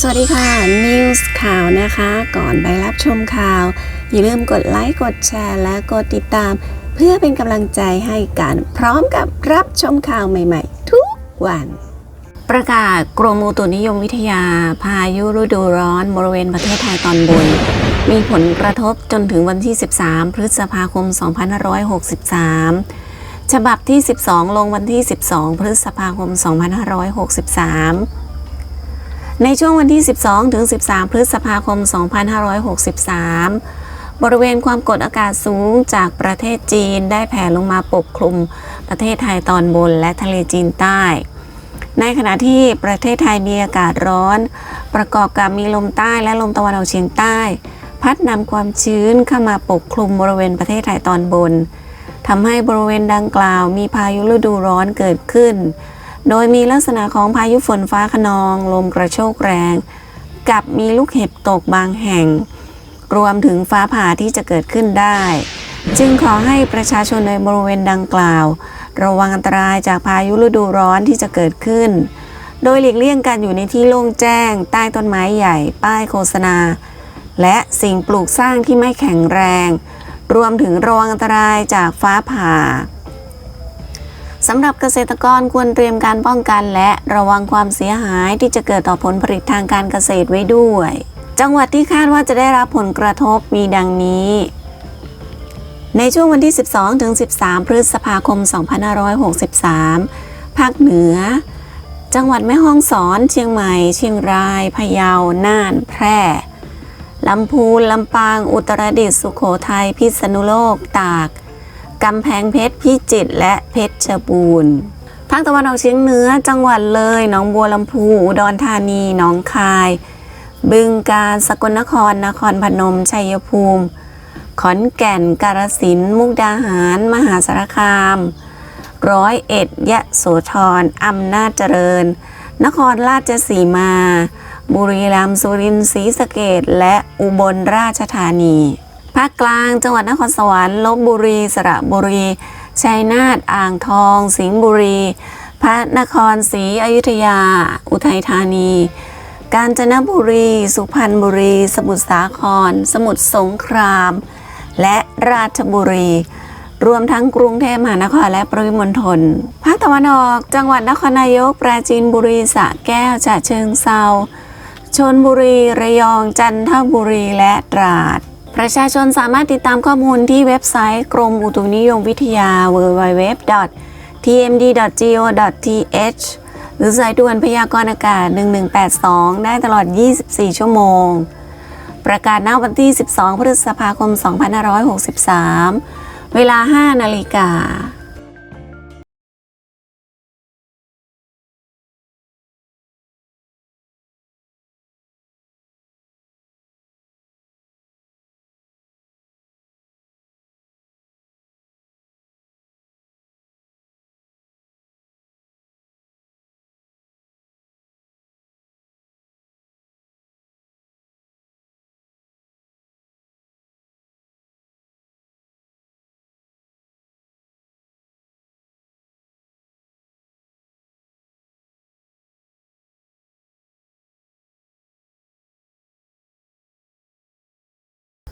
สวัสดีค่ะ News ข่าวนะคะ ก่อนไปรับชมข่าว อย่าลืมกดไลค์ กดแชร์ และกดติดตาม เพื่อเป็นกำลังใจให้กันพร้อมกับรับชมข่าวใหม่ๆ ทุกวัน ประกาศกรมอุตุนิยมวิทยา พายุฤดูร้อนบริเวณประเทศไทยตอนบน มีผลกระทบจนถึงวันที่ 13 พฤษภาคม 2563 ฉบับที่ 12 ลงวันที่ 12 พฤษภาคม 2563 ในช่วงวันที่ 12 ถึง 13 พฤษภาคม 2563 บริเวณความกดอากาศสูงจากประเทศจีนได้แผ่ลงมาปกคลุม ประเทศไทยตอนบนและทะเลจีนใต้ ในขณะที่ประเทศไทยมีอากาศร้อน ประกอบกับมีลมใต้และลมตะวันออกเฉียงใต้ พัดนำความชื้นเข้ามาปกคลุมบริเวณประเทศไทยตอนบนทำให้บริเวณดังกล่าวมีพายุฤดูร้อนเกิดขึ้น โดยมีลักษณะของพายุฝนฟ้าขนอง ลมกระโชกแรง กับมีลูกเห็บตกบางแห่ง รวมถึงฟ้าผ่าที่จะเกิดขึ้นได้ จึงขอให้ประชาชนในบริเวณดังกล่าว ระวังอันตรายจากพายุฤดูร้อนที่จะเกิดขึ้น โดยหลีกเลี่ยงการอยู่ในที่โล่งแจ้ง ใต้ต้นไม้ใหญ่ ป้ายโฆษณา และสิ่งปลูกสร้างที่ไม่แข็งแรง รวมถึงระวังอันตรายจากฟ้าผ่า สำหรับเกษตรกรควรเตรียมการป้องกันและระวังความเสียหายที่จะเกิดต่อผลผลิตทางการเกษตรไว้ด้วย จังหวัดที่คาดว่าจะได้รับผลกระทบมีดังนี้ ในช่วงวันที่ 12ถึง13 พฤษภาคม 2563 ภาคเหนือ จังหวัดแม่ฮ่องสอน เชียงใหม่ เชียงราย พะเยา น่าน แพร่ลำพูน ลำปาง อุตรดิตถ์ สุโขทัย พิษณุโลก ตาก กำแพงเพชรพิจิตรและเพชรบูรณ์ภาคตะวันออกเฉียงเหนือจังหวัดเลยหนองบัวลำพูอุดรธานีหนองคาย บึงกาฬสกลนคร นครพนม ชัยภูมิ ขอนแก่น กาฬสินธุ์มุกดาหาร มหาสารคาม ร้อยเอ็ด ยะโสธรอำนาจเจริญ นครราชสีมา บุรีรัมย์สุรินทร์ศรีสะเกดและอุบลราชธานี ภาคกลาง จังหวัดนครสวรรค์ลบบุรี สระบุรี ชัยนาท อ่างทอง สิงห์บุรี พระนครศรีอยุธยา อุทัยธานี กาญจนบุรี สุพรรณบุรี สมุทรสาคร สมุทรสงคราม และราชบุรี รวมทั้งกรุงเทพมหานครและปริมณฑล ภาคตะวันออก จังหวัดนครนายก ปราจีนบุรี สระแก้ว ฉะเชิงเซาชนบุรี ระยอง จันทบุรี และตราด ประชาชนสามารถติดตามข้อมูลที่เว็บไซต์กรมอุตุนิยมวิทยา www.tmd.go.th หรือสายด่วนพยากรณ์อากาศ 1182 ได้ตลอด 24 ชั่วโมง ประกาศณวันที่ 12 พฤษภาคม 2563 เวลา 5 นาฬิกา